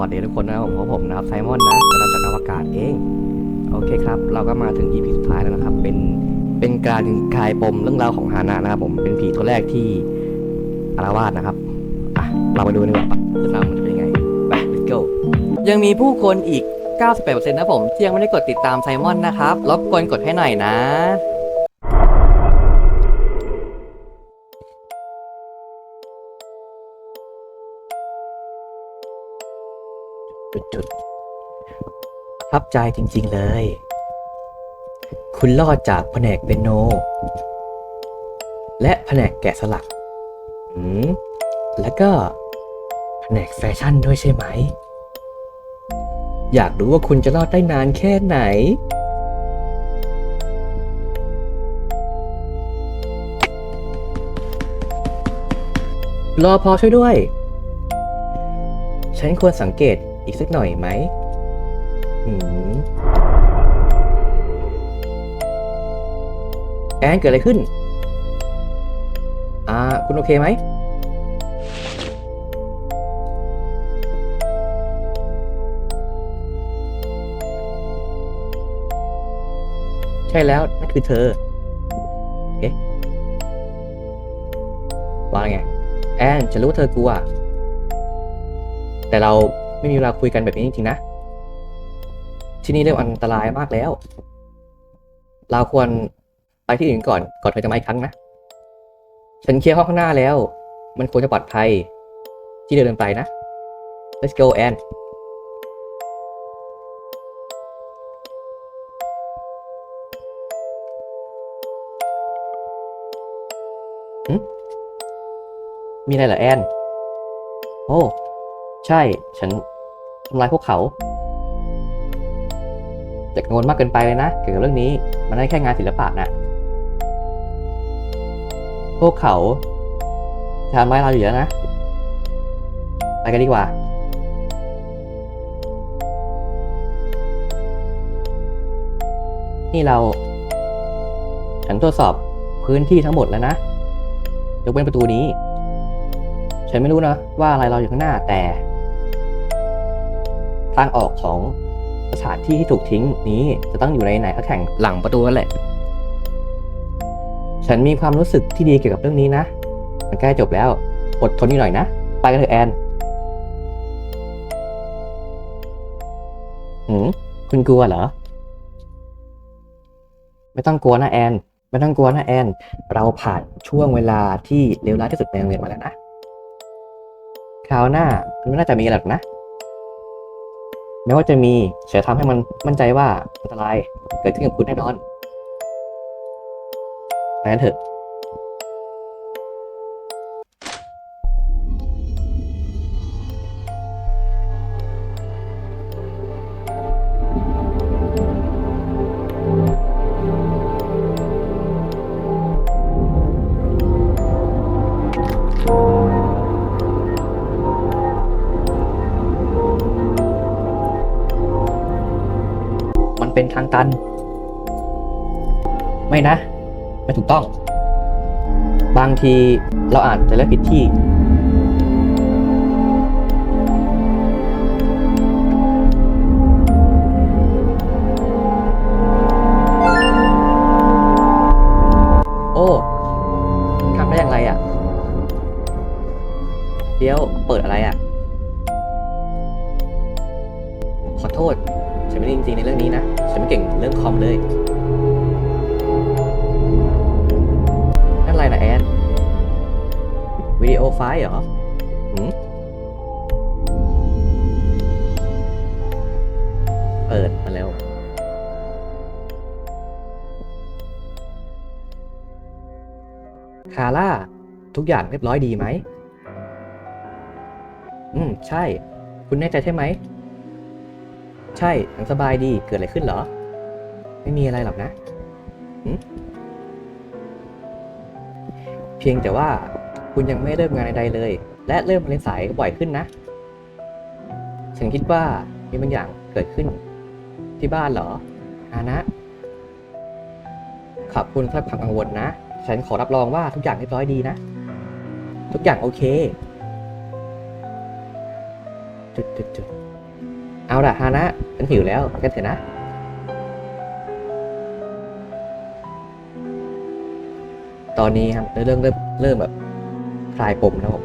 วัสดีทุกคนนะครับผมผมนะครับไซมอนนะจะนำจากอวกาศเอง โอเคครับ เราก็มาถึง EP สุดท้ายแล้วนะครับ เป็นเป็นการคลายปมเรื่องราวของฮานะนะครับผมเป็นผีตัวแรกที่อารวาสนะครับอะเราไปดูนดีกว่าเรื่องราวมันจะเป็นยังไงไป let's go ยังมีผู้คนอีก 98%นะผมที่ยังไม่ได้กดติดตามไซมอนนะครับรบกวนกดให้หน่อยนะ จุดทับใจจริง ๆ เลย คุณรอดจากแผนกเปียโน และแผนกแกะสลักอืมแล้วก็แผนกแฟชั่นด้วยใช่ไหม อยากรู้ว่าคุณจะรอดได้นานแค่ไหน รอพอช่วยด้วย ฉันควรสังเกต อีกสักหน่อยไหมอืมแอนเกิดอะไรขึ้น อ่า คุณโอเคไหมใช่แล้วนั่นคือเธอ เอ๊ะว่าไง แอนฉันรู้เธอกลัว แต่เรา ไม่มีเวลาคุยกันแบบนี้จริงๆนะ ที่นี่เริ่มอันตรายมากแล้ว เราควรไปที่อื่นก่อน ก่อนเธอจะมาอีกครั้งนะ ฉันเคลียร์ห้องข้างหน้าแล้ว มันควรจะปลอดภัย ที่เดินไปนะ let's go Anne หึมีอะไรเหรอแอน โอ้ ใช่ ฉัน ทำลายพวกเขาจะกังวลมากเกินไปเลยนะเกี่ยวกับเรื่องนี้มันได้แค่งานศิลปะนะพวกเขาจะทำร้ายเราอยู่แล้วนะ ไปกันดีกว่านี่เราฉันตรวจสอบพื้นที่ทั้งหมดแล้วนะ ยกเว้นประตูนี้ ฉันไม่รู้นะว่าอะไรเราอยู่ข้างหน้าแต่ ทางออกของสถานที่ที่ถูกทิ้งนี้จะต้องอยู่ในไหนสักแห่งหลังประตูนั่นแหละ ฉันมีความรู้สึกที่ดีเกี่ยวกับเรื่องนี้นะ มันใกล้จบแล้ว อดทนนิดหน่อยนะ ไปกันเถอะแอนหืมคุณกลัวเหรอ ไม่ต้องกลัวนะแอน ไม่ต้องกลัวนะแอน เราผ่านช่วงเวลาที่เลวร้ายที่สุดในโรงเรียนมาแล้วนะ คราวหน้ามันไม่น่าจะมีอะไรหรอกนะ แม้ว่าจะมีฉันจะทำให้มันมั่นใจว่าอันตรายเกิดขึ้นกับคุณแน่นอนไปกันเถอะ ไม่นะ ไม่ถูกต้อง บางทีเราอาจจะเลือกผิดที่ คาร่า ทุกอย่างเรียบร้อยดีไหม อืม ใช่ คุณแน่ใจใช่ไหม ใช่ยังสบายดี เกิดอะไรขึ้นเหรอ ไม่มีอะไรหรอกนะ เพียงแต่ว่าคุณยังไม่เริ่มงานใดๆเลย และเริ่มเรียนสายบ่อยขึ้นนะ ฉันคิดว่ามีบางอย่างเกิดขึ้น ที่บ้านเหรออานะขอบคุณสำหรับความกังวลนะ ฉันขอรับรองว่าทุกอย่างเรียบร้อยดีนะ ทุกอย่างโอเค จุดจุดจุดเอาละฮานะฉันหิวแล้วกันเถอะนะตอนนี้ครับเรื่องเริ่มเริ่มแบบคลายปมแล้วผม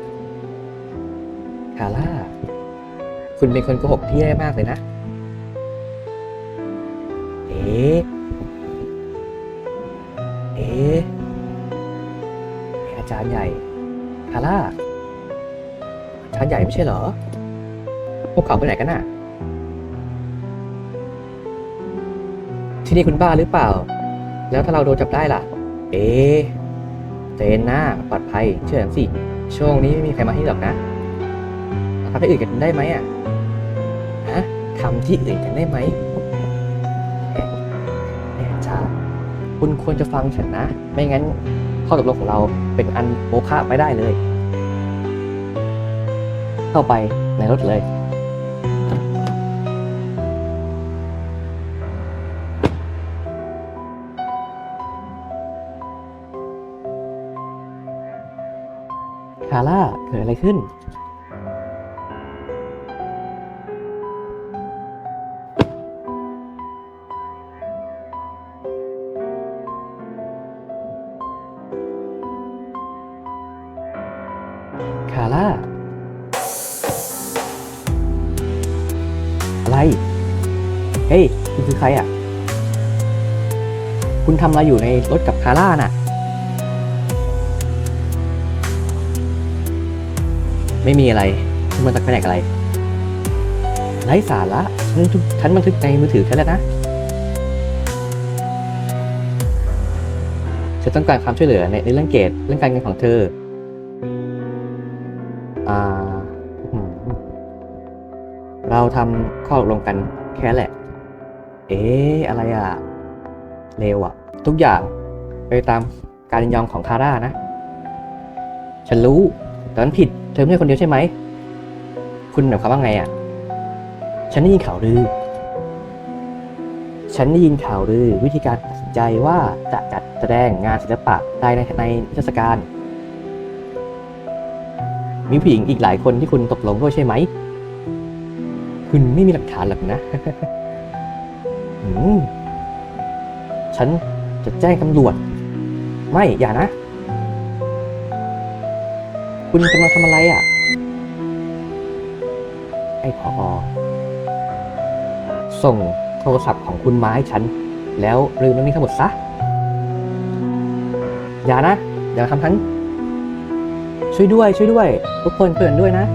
คาร่า คุณเป็นคนโกหกที่แย่มากเลยนะ เอ๊ะเอ๊ะ จารย์ใหญ่คาร่าอาจารย์ใหญ่ไม่ใช่เหรอ พวกเขาไปไหนกันน่ะ ที่นี่คุณบ้าหรือเปล่า แล้วถ้าเราโดนจับได้ล่ะ เอ๊เจนนะปลอดภัย เชื่อฉันสิ ช่วงนี้ไม่มีใครมาที่หรอกนะทำที่อื่นกันได้ไหมอะ ฮะทำที่อื่นกันได้ไหมเอ๊ะเอ๊ะอาจาคุณควรจะฟังฉันนะ ไม่งั้น ข้อตกลงของเราเป็นอันโมฆะไปได้เลย เข้าไปในรถเลย คาร่าเกิดอะไรขึ้นาร่า อะไร เฮ้ย คุณคือใครอะ คุณทำอะไรอยู่ในรถกับคาร่าน่ะ ไม่มีอะไร คุณมาจากแผนกอะไร ไร้สาระฉันฉันบันทึกในมือถือฉันแล้วนะ ฉันต้องการความช่วยเหลือในเรื่องเกรดเรื่องการเงินของเธอ เราทำข้อตกลงกันแค่แหละ เอ๊ะอะไรอะเร็วอะทุกอย่างไปตามการยินยอมของคาร่านะ ฉันรู้แต่มันผิดเธอไม่ใช่คนเดียวใช่ไหม คุณหมายความว่าไงอะฉันได้ยินข่าวลือ ฉันได้ยินข่าวลือวิธีการตัดสินใจว่าจะจัดแสดงงานศิลปะภายในในเทศกาล มีผู้หญิงอีกหลายคนที่คุณตกลงด้วยใช่ไหม คุณไม่มีหลักฐานหรอกนะฉันจะแจ้งตำรวจ ไม่อย่านะ คุณกำลังทำอะไรอะ ไอ้พอ ส่งโทรศัพท์ของคุณมาให้ฉัน แล้วลืมเรื่องนี้ทั้งหมดซะ อย่านะ อย่าทำฉัน ช่วยด้วย ช่วยด้วย ทุกคนเตือนด้วยนะ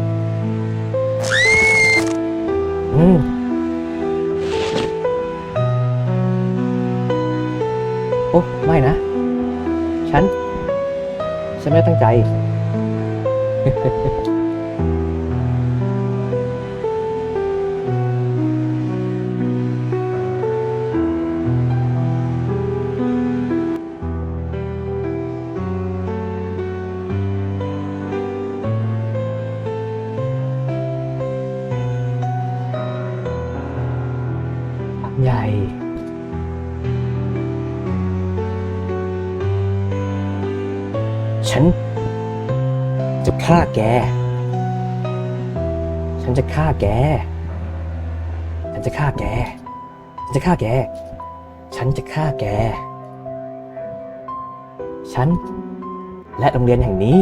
อืมโอ้ไม่นะ ฉัน ฉันไม่ตั้งใจ แก ฉันจะฆ่าแก ฉันจะฆ่าแก ฉันจะฆ่าแก ฉัน และโรงเรียนแห่งนี้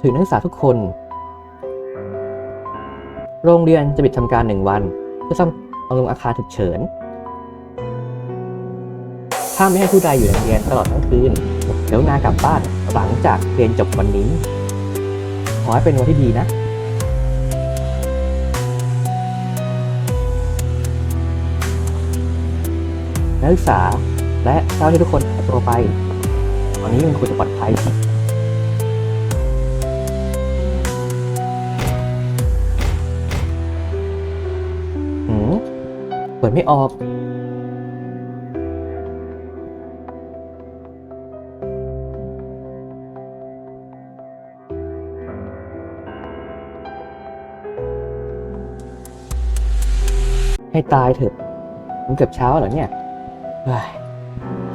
ถึงนักศึกษาทุกคน โรงเรียนจะปิดทำการหนึ่งวัน เพื่อซ่อมบำรุงอาคารฉุกเฉินห้ามไม่ให้ผู้ใดอยู่ในโรงเรียนตลอดทั้งคืน เดี๋ยวนากลับบ้านหลังจากเรียนจบวันนี้ ขอให้เป็นวันที่ดีนะนักศึกษาและเจ้าที่ทุกคนตัวไป ตอนนี้มันควรจะปลอดภัยหืมเปิดไม่ออก ให้ตายเถอะ มันเกือบเช้าแล้วเนี่ยเฮ้ย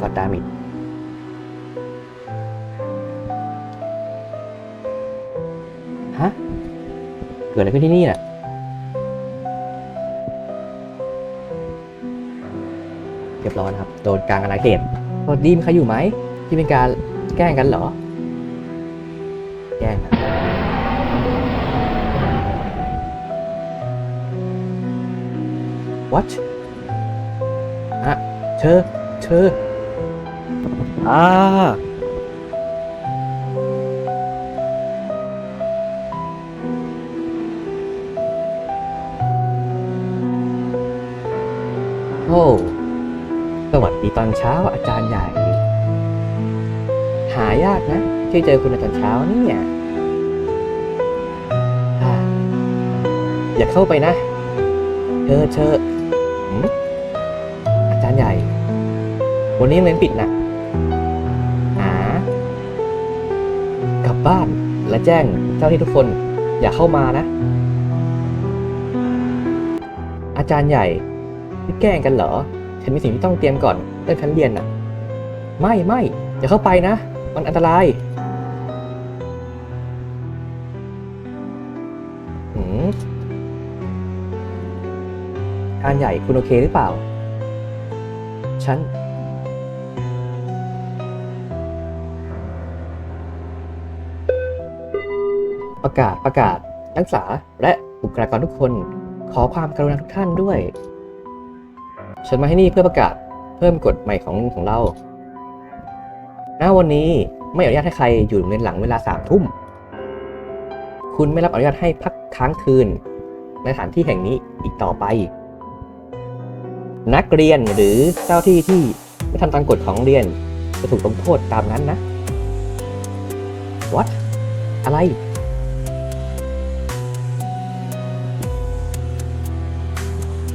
กอดดามิดฮะ เกิดอะไรขึ้นที่นี่น่ะ เรียบร้อยนครับ โดนกลางอาณาเขตสวัสดีมใครอยู่ไหม ที่เป็นการแกล้งกันเหรอ แกล้งนะ วัดอะเธอ เธออ่าโอ้สวัสดีตอนเช้าอาจารย์ใหญ่ หายากนะที่เจอคุณในตอนเช้าเนี่ยอ่าอย่าเข้าไปนะ เธอเธอ อาจารย์ใหญ่ วันนี้เรียนปิดนะหากลับบ้านและแจ้งเจ้าที่ทุกคนอย่าเข้ามานะ อาจารย์ใหญ่นี่แกล้งกันเหรอ ฉันมีสิ่งที่ต้องเตรียมก่อนเรื่องฉันเรียนน่ะ ไม่ไม่อย่าเข้าไปนะ มันอันตราย การใหญ่คุณโอเคหรือเปล่า ฉัน ประกาศประกาศ นักศึกษาและบุคลากรทุกคน ขอความกรุณาทุกท่านด้วย ฉันมาที่นี่เพื่อประกาศเพิ่มกฎใหม่ของของเราณวันนี้ไม่อนุญาตให้ใครอยู่ในหลังเวลาสามทุ่ม คุณไม่รับอนุญาตให้พักค้างคืน ในสถานที่แห่งนี้อีกต่อไป นักเรียนหรือเจ้าที่ที่ไม่ทำตามกฎของเรียน จะถูกลงโทษตามนั้นนะ What อะไร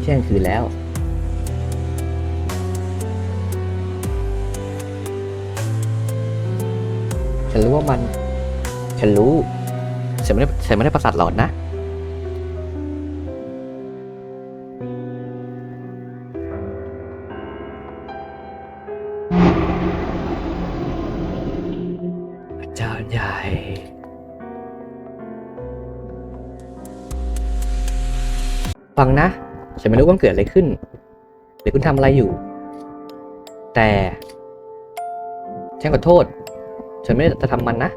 เที่ยงคืนแล้ว ฉันรู้ว่ามัน ฉันรู้ ฉันไม่ได้ฉันไม่ได้ประสาทหลอนนะ ฟังนะ ฉันไม่รู้ว่าเกิดอะไรขึ้น หรือคุณทำอะไรอยู่ แต่ฉันขอโทษ ฉันไม่ได้จะทำมันนะ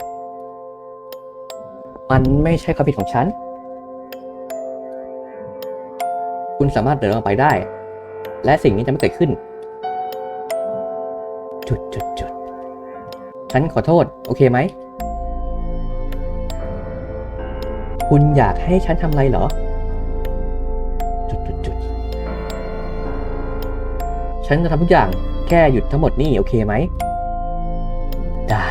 มันไม่ใช่ความผิดของฉัน คุณสามารถเดินออกไปได้ และสิ่งนี้จะไม่เกิดขึ้น จุดจุดจุดฉันขอโทษ โอเคไหม คุณอยากให้ฉันทำอะไรเหรอ ฉันจะทำทุกอย่างแค่หยุดทั้งหมดนี่โอเคไหม ได้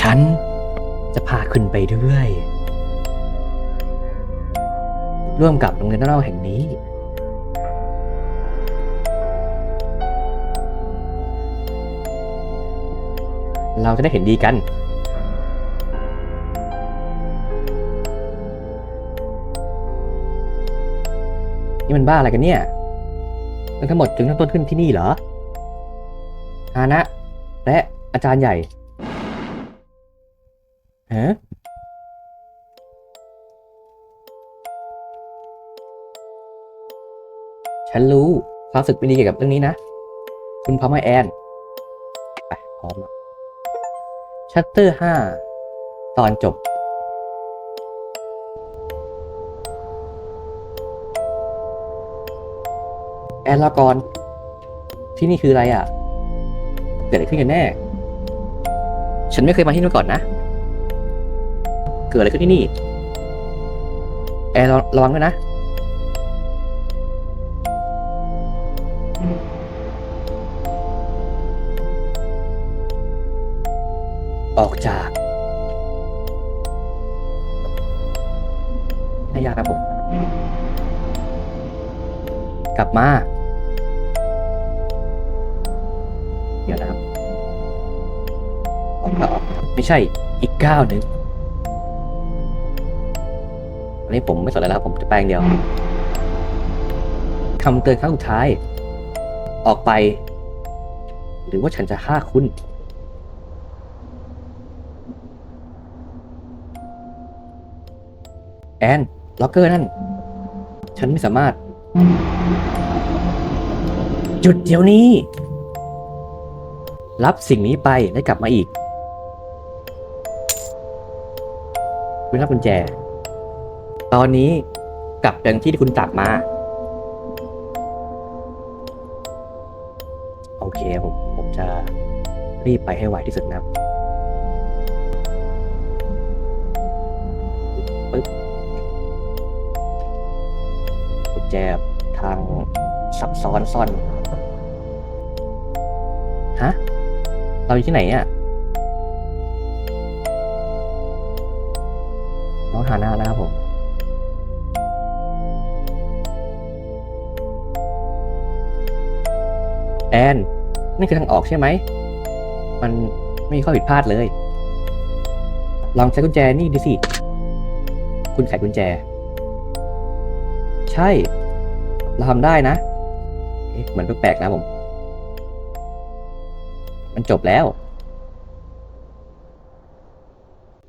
ฉันจะพาคุณไปด้วย ร่วมกับโรงเรียนนอกแห่งนี้ เราจะได้เห็นดีกัน นี่มันบ้าอะไรกันเนี่ยเรื่องทั้งหมดจึงเริ่มต้นขึ้นที่นี่เหรอฮานะ และอาจารย์ใหญ่ฮะฉันรู้ความรู้สึกไม่ดีเกี่ยวกับเรื่องนี้นะ คุณพร้อมไหมแอนไปพร้อมแล้วชัตเตอร์ห้าตอนจบ อนลากรที่นี่คืออะไรอะ เกิดอะไรขึ้นกันแน่ ฉันไม่เคยมาที่นี่มาก่อนนะ เกิดอะไรขึ้นที่นี่ แอนระวังด้วยนะ ออกจากนายากครับผม กลับมา เดี๋ยวนะครับไม่ใช่อีกเก้าหนึ่งอันนี้ผมไม่สนแล้วผมจะแปลงเดียวคำเตือนครั้งสุดท้าย ออกไป หรือว่าฉันจะฆ่าคุณแอนล็อกเกอร์นั่น ฉันไม่สามารถ หยุดเดี๋ยวนี้ รับสิ่งนี้ไปและกลับมาอีกคุณรับกุญแจ ตอนนี้กลับดังที่ที่คุณจากมา โอเคผมผมจะรีบไปให้ไวที่สุดนะครับปึ๊บกุญแจทางซับซ้อนซ่อน ฮะ เราอยู่ที่ไหนอะน้องฮาน่านะครับผมแอนนี่คือทางออกใช่ไหม มันไม่มีข้อผิดพลาดเลย ลองใช้กุญแจนี่ดูสิ คุณไขกุญแจ ใช่ เราทำได้นะ เอ๊ะเหมือนแปลกๆนะผม มันจบแล้ว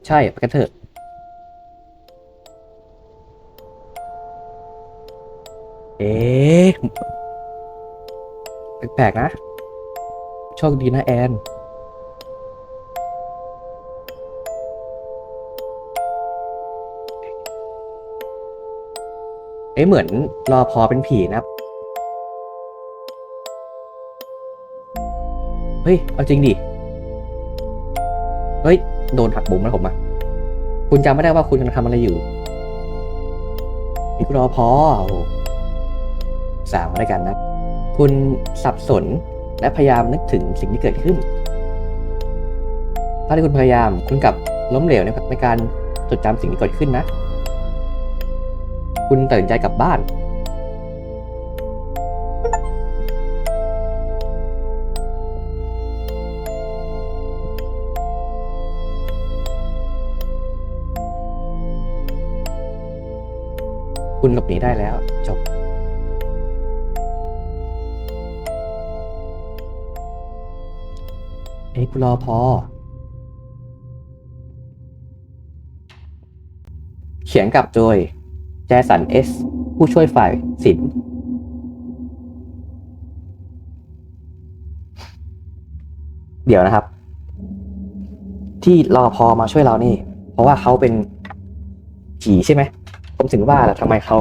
ใช่ไปกันเถอะเอ๊ะแปลกๆนะ โชคดีนะแอน เอ๊ะเหมือนรอพอเป็นผีนะ เฮ้ย เอาจริงดิ เฮ้ย โดนหักมุมแล้วผมอะคุณจำไม่ได้ว่าคุณกำลังทำอะไรอยู่นี่รอพอสามมาด้วยกันนะ คุณสับสนและพยายามนึกถึงสิ่งที่เกิดขึ้น ถ้าที่คุณพยายามคุณกลับล้มเหลวในในการจดจำสิ่งที่เกิดขึ้นนะ คุณตัดสินใจกลับบ้าน คุณหลบหนีได้แล้ว จบ เอ้ยกูรอพอ เขียนกับโดยแจสันเอส ผู้ช่วยฝ่ายศิลป์เดี๋ยวนะครับ ที่รอพอมาช่วยเรานี่ เพราะว่าเขาเป็นผีใช่ไหม ผมถึงว่าแหละทำไมเขา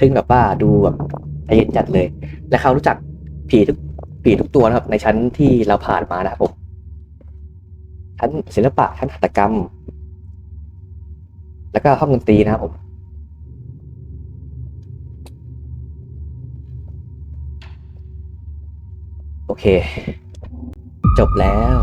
ถึงแบบว่าดูแบบใจเย็นจัดเลย และเขารู้จักผีทุกผีทุกตัวนะครับ ในชั้นที่เราผ่านมานะครับผมชั้นศิลปะชั้นหัตถกรรม แล้วก็ห้องดนตรีนะครับผมโอเค จบแล้ว